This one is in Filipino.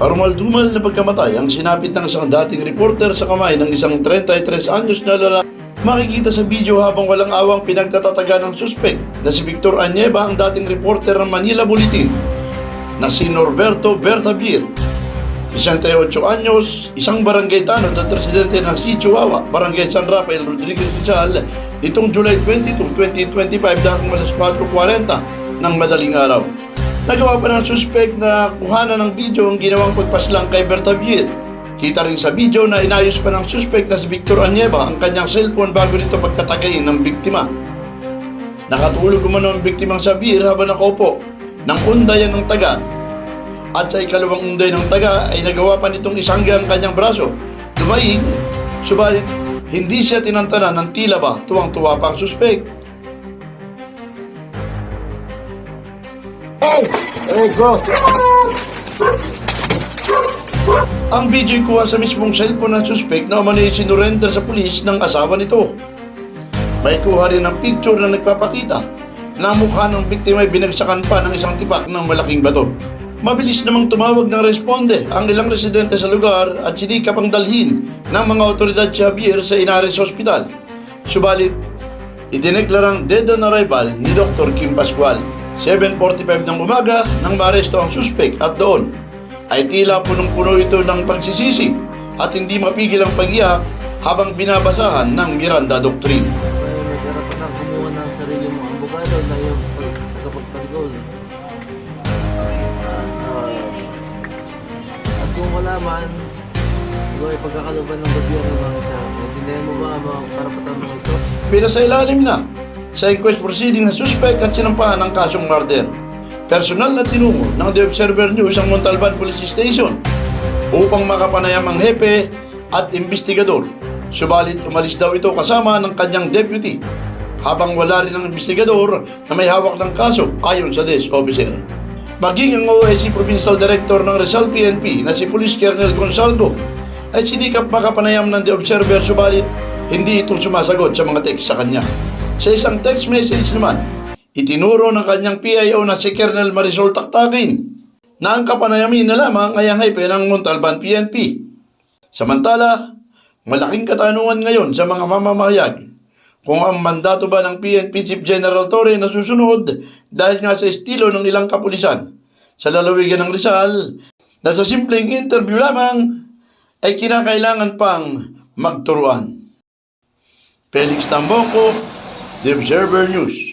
Karumal-dumal na pagkamatay ang sinapit ng isang dating reporter sa kamay ng isang 33 anyos na lalaki. Makikita sa video habang walang awang pinagtatataga ng suspek na si Victor Anyeba ang dating reporter ng Manila Bulletin na si Norberto Berthabir. 68 anyos, isang barangay tanod at residente ng Si Chihuahua, Barangay San Rafael Rodriguez Rizal, nitong July 22, 2025 dahil malas 4.40 ng madaling araw. Nagawa pa ng suspect na kuhanan ng video ang ginawang pagpaslang kay Berthabir. Kita rin sa video na inayos pa ng suspect na si Victor Anyeba ang kanyang cellphone bago nito pagkatagayin ng biktima. Nakatulog umano ang biktimang sa beer habang nakaupo ng undayan ng taga at sa ikalawang unday ng taga ay nagawa pa nitong isangga ang kanyang braso. Lumaig, subalit hindi siya tinantanan ng tila ba tuwang-tuwa pa ang suspect. Hey, go! Ang video ay kuha sa mismong cellphone ng suspect na umano'y sinurrender sa pulis ng asawa nito. May kuha rin ng picture na nagpapakita na ang mukha ng biktima ay binagsakan pa ng isang tipak ng malaking bato. Mabilis namang tumawag ng responde ang ilang residente sa lugar at sinikap ang dalhin ng mga otoridad si Javier sa Inares Hospital. Subalit, idineklarang dead on arrival ni Dr. Kim Pascual. 7.45 ng umaga nang maaresto ang suspect at doon ay tila punong-puno ito ng pagsisisi at hindi mapigil ang pag-iyak habang binabasahan ng Miranda Doctrine. Kumuha ng sarili mong abogado pag- at kung wala man, ikaw ay pagkakaluban ng gobyerno ng isa. Maintindihan mo ba ang karapatan mo ito? Pinasailalim na sa inquest proceeding ng suspect at sinampahan ng kasong murder. Personal na tinungo ng The Observer News ang Montalban Police Station upang makapanayam ang hepe at investigador. Subalit umalis daw ito kasama ng kanyang deputy habang wala rin ang investigador na may hawak ng kaso ayon sa desk officer. Maging ang OIC Provincial Director ng Rizal PNP na si Police Colonel Gonzalvo ay sinikap makapanayam ng The Observer subalit hindi ito sumasagot sa mga text sa kanya. Sa isang text message naman, itinuro ng kanyang PIO na si Colonel Marisol Taktakin na ang kapanayamin na lamang ay ang hepe ng Montalban PNP. Samantala, malaking katanungan ngayon sa mga mamamahayag kung ang mandato ba ng PNP Chief General Torre na susunod dahil nga sa estilo ng ilang kapulisan sa lalawigan ng Rizal na sa simpleng interview lamang ay kinakailangan pang magturuan. Felix Tamboco, The Observer News.